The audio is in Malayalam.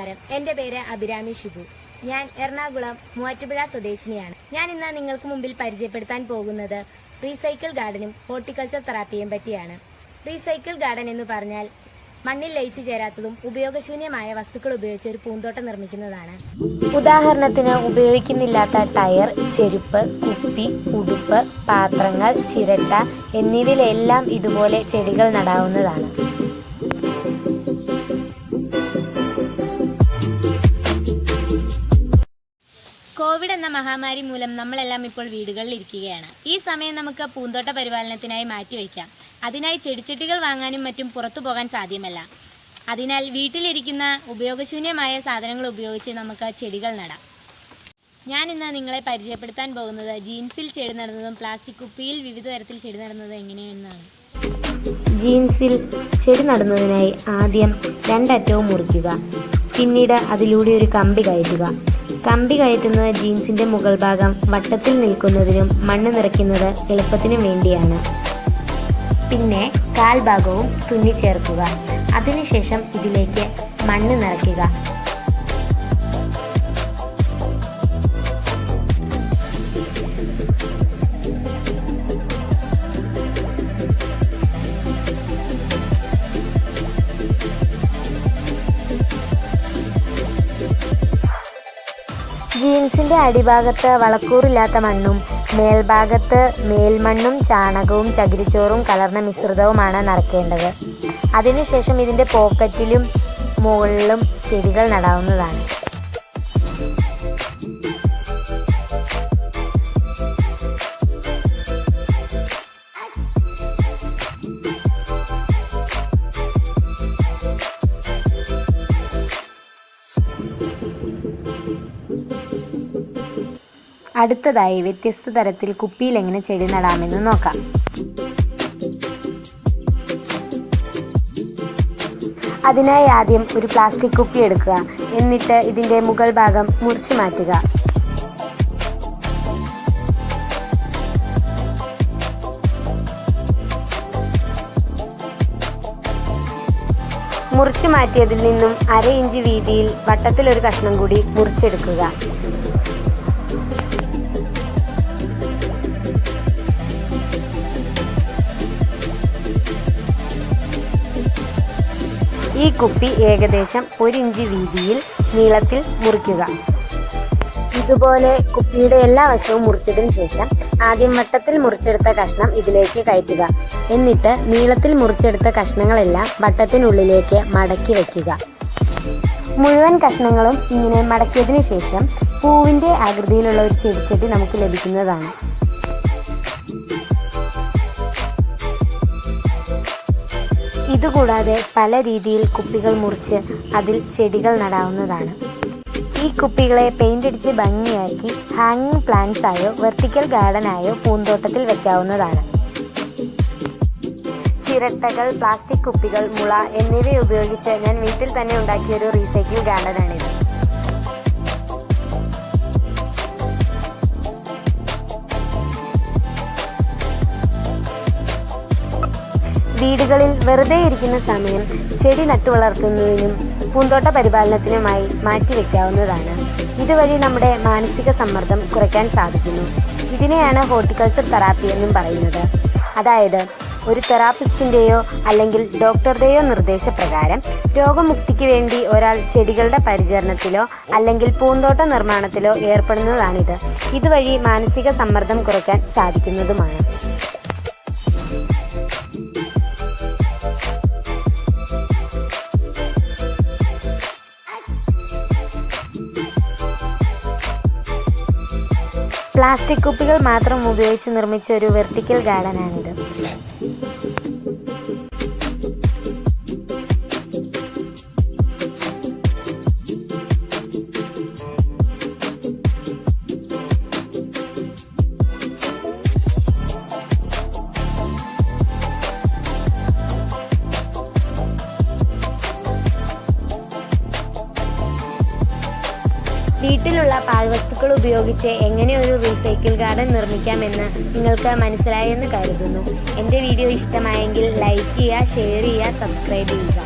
നമസ്കാരം. എന്റെ പേര് അഭിരാമി ഷിബു. ഞാൻ എറണാകുളം മൂവാറ്റുപുഴ സ്വദേശിനിയാണ്. ഞാൻ ഇന്ന് നിങ്ങൾക്ക് മുമ്പിൽ പരിചയപ്പെടുത്താൻ പോകുന്നത് റീസൈക്കിൾ ഗാർഡനും ഹോർട്ടിക്കൾച്ചർ തെറാപ്പിയും പറ്റിയാണ്. റീസൈക്കിൾ ഗാർഡൻ എന്ന് പറഞ്ഞാൽ മണ്ണിൽ ലയിച്ചു ചേരാത്തതും ഉപയോഗശൂന്യമായ വസ്തുക്കൾ ഉപയോഗിച്ച് ഒരു പൂന്തോട്ടം നിർമ്മിക്കുന്നതാണ്. ഉദാഹരണത്തിന് ഉപയോഗിക്കുന്നില്ലാത്ത ടയർ ചെരുപ്പ് കുപ്പി ഉടുപ്പ് പാത്രങ്ങൾ ചിരട്ട എന്നിവയിലെല്ലാം ഇതുപോലെ ചെടികൾ നടാവുന്നതാണ്. കോവിഡ് എന്ന മഹാമാരി മൂലം നമ്മളെല്ലാം ഇപ്പോൾ വീടുകളിൽ ഇരിക്കുകയാണ്. ഈ സമയം നമുക്ക് പൂന്തോട്ട പരിപാലനത്തിനായി മാറ്റിവെക്കാം അതിനായി ചെടിച്ചട്ടികൾ വാങ്ങാനും മറ്റും പുറത്തു പോകാൻ സാധ്യമല്ല. അതിനാൽ വീട്ടിലിരിക്കുന്ന ഉപയോഗശൂന്യമായ സാധനങ്ങൾ ഉപയോഗിച്ച് നമുക്ക് ചെടികൾ നടാം. ഞാൻ ഇന്ന് നിങ്ങളെ പരിചയപ്പെടുത്താൻ പോകുന്നത് ജീൻസിൽ ചെടി നടുന്നതും പ്ലാസ്റ്റിക് കുപ്പിയിൽ വിവിധ തരത്തിൽ ചെടി നടുന്നതും എങ്ങനെയെന്നാണ്. ജീൻസിൽ ചെടി നടുന്നതിനായി ആദ്യം രണ്ടറ്റവും മുറിക്കുക. പിന്നീട് അതിലൂടെ ഒരു കമ്പി കയറ്റുക. കമ്പി കയറ്റുന്നത് ജീൻസിന്റെ മുകൾ ഭാഗം വട്ടത്തിൽ നിൽക്കുന്നതിനും മണ്ണ് നിറയ്ക്കുന്നത് എളുപ്പത്തിനും വേണ്ടിയാണ്. പിന്നെ കാൽഭാഗവും തുന്നിച്ചേർക്കുക. അതിനുശേഷം ഇതിലേക്ക് മണ്ണ് നിറയ്ക്കുക. ജീൻസിന്റെ അടിഭാഗത്ത് വളക്കൂറില്ലാത്ത മണ്ണും മേൽഭാഗത്ത് മേൽമണ്ണും ചാണകവും ചകിരിച്ചോറും കലർന്ന മിശ്രിതവുമാണ് നിറയ്ക്കേണ്ടത് അതിനുശേഷം ഇതിന്റെ പോക്കറ്റിലും മുകളിലും ചെടികൾ നടാവുന്നതാണ്. അടുത്തതായി വ്യത്യസ്ത തരത്തിൽ കുപ്പിയിൽ എങ്ങനെ ചെടി നടാമെന്ന് നോക്കാം. അതിനായി ആദ്യം ഒരു പ്ലാസ്റ്റിക് കുപ്പി എടുക്കുക. എന്നിട്ട് ഇതിന്റെ മുകൾ ഭാഗം മുറിച്ചു മാറ്റുക. മുറിച്ചു മാറ്റിയതിൽ നിന്നും അര ഇഞ്ച് വീതിയിൽ വട്ടത്തിലൊരു കഷ്ണം കൂടി മുറിച്ചെടുക്കുക. ഈ കുപ്പി ഏകദേശം ഒരു ഇഞ്ച് വീതിയിൽ നീളത്തിൽ മുറിക്കുക. ഇതുപോലെ കുപ്പിയുടെ എല്ലാ വശവും മുറിച്ചതിന് ശേഷം ആദ്യം വട്ടത്തിൽ മുറിച്ചെടുത്ത കഷ്ണം ഇതിലേക്ക് കയറ്റുക. എന്നിട്ട് നീളത്തിൽ മുറിച്ചെടുത്ത കഷ്ണങ്ങളെല്ലാം വട്ടത്തിനുള്ളിലേക്ക് മടക്കി വയ്ക്കുക. മുഴുവൻ കഷ്ണങ്ങളും ഇങ്ങനെ മടക്കിയതിന് ശേഷം പൂവിന്റെ ആകൃതിയിലുള്ള ഒരു ചെടിച്ചട്ടി നമുക്ക് ലഭിക്കുന്നതാണ്. ഇതുകൂടാതെ പല രീതിയിൽ കുപ്പികൾ മുറിച്ച് അതിൽ ചെടികൾ നടാവുന്നതാണ്. ഈ കുപ്പികളെ പെയിന്റ് അടിച്ച് ഭംഗിയാക്കി ഹാങ്ങിങ് പ്ലാന്റ്സ് ആയോ വെർട്ടിക്കൽ ഗാർഡനായോ പൂന്തോട്ടത്തിൽ വയ്ക്കാവുന്നതാണ് ചിരട്ടകൾ പ്ലാസ്റ്റിക് കുപ്പികൾ മുള എന്നിവ ഉപയോഗിച്ച് ഞാൻ വീട്ടിൽ തന്നെ ഉണ്ടാക്കിയ ഒരു റീസൈക്കിൾ ഗാർഡനാണിത് വീടുകളിൽ വെറുതെ ഇരിക്കുന്ന സമയം ചെടി നട്ടു വളർത്തുന്നതിനും പൂന്തോട്ട പരിപാലനത്തിനുമായി മാറ്റിവെക്കാവുന്നതാണ് ഇതുവഴി നമ്മുടെ മാനസിക സമ്മർദ്ദം കുറയ്ക്കാൻ സാധിക്കുന്നു. ഇതിനെയാണ് ഹോർട്ടിക്കൾച്ചർ തെറാപ്പി എന്നും പറയുന്നത്. അതായത് ഒരു തെറാപ്പിസ്റ്റിന്റെയോ അല്ലെങ്കിൽ ഡോക്ടറുടെയോ നിർദ്ദേശപ്രകാരം രോഗമുക്തിക്ക് വേണ്ടി ഒരാൾ ചെടികളുടെ പരിചരണത്തിലോ അല്ലെങ്കിൽ പൂന്തോട്ട നിർമ്മാണത്തിലോ ഏർപ്പെടുന്നതാണിത്. ഇതുവഴി മാനസിക സമ്മർദ്ദം കുറയ്ക്കാൻ സാധിക്കുന്നതുമാണ്. പ്ലാസ്റ്റിക് കുപ്പികൾ മാത്രം ഉപയോഗിച്ച് നിർമ്മിച്ച ഒരു വെർട്ടിക്കൽ ഗാർഡനാണിത്. വീട്ടിലുള്ള പാഴ്വസ്തുക്കൾ ഉപയോഗിച്ച് എങ്ങനെ ഒരു റീസൈക്കിൾ ഗാർഡൻ നിർമ്മിക്കാമെന്ന് നിങ്ങൾക്ക് മനസ്സിലായെന്ന് കരുതുന്നു. എന്റെ വീഡിയോ ഇഷ്ടമായെങ്കിൽ ലൈക്ക് ചെയ്യുക ഷെയർ ചെയ്യുക സബ്സ്ക്രൈബ് ചെയ്യുക.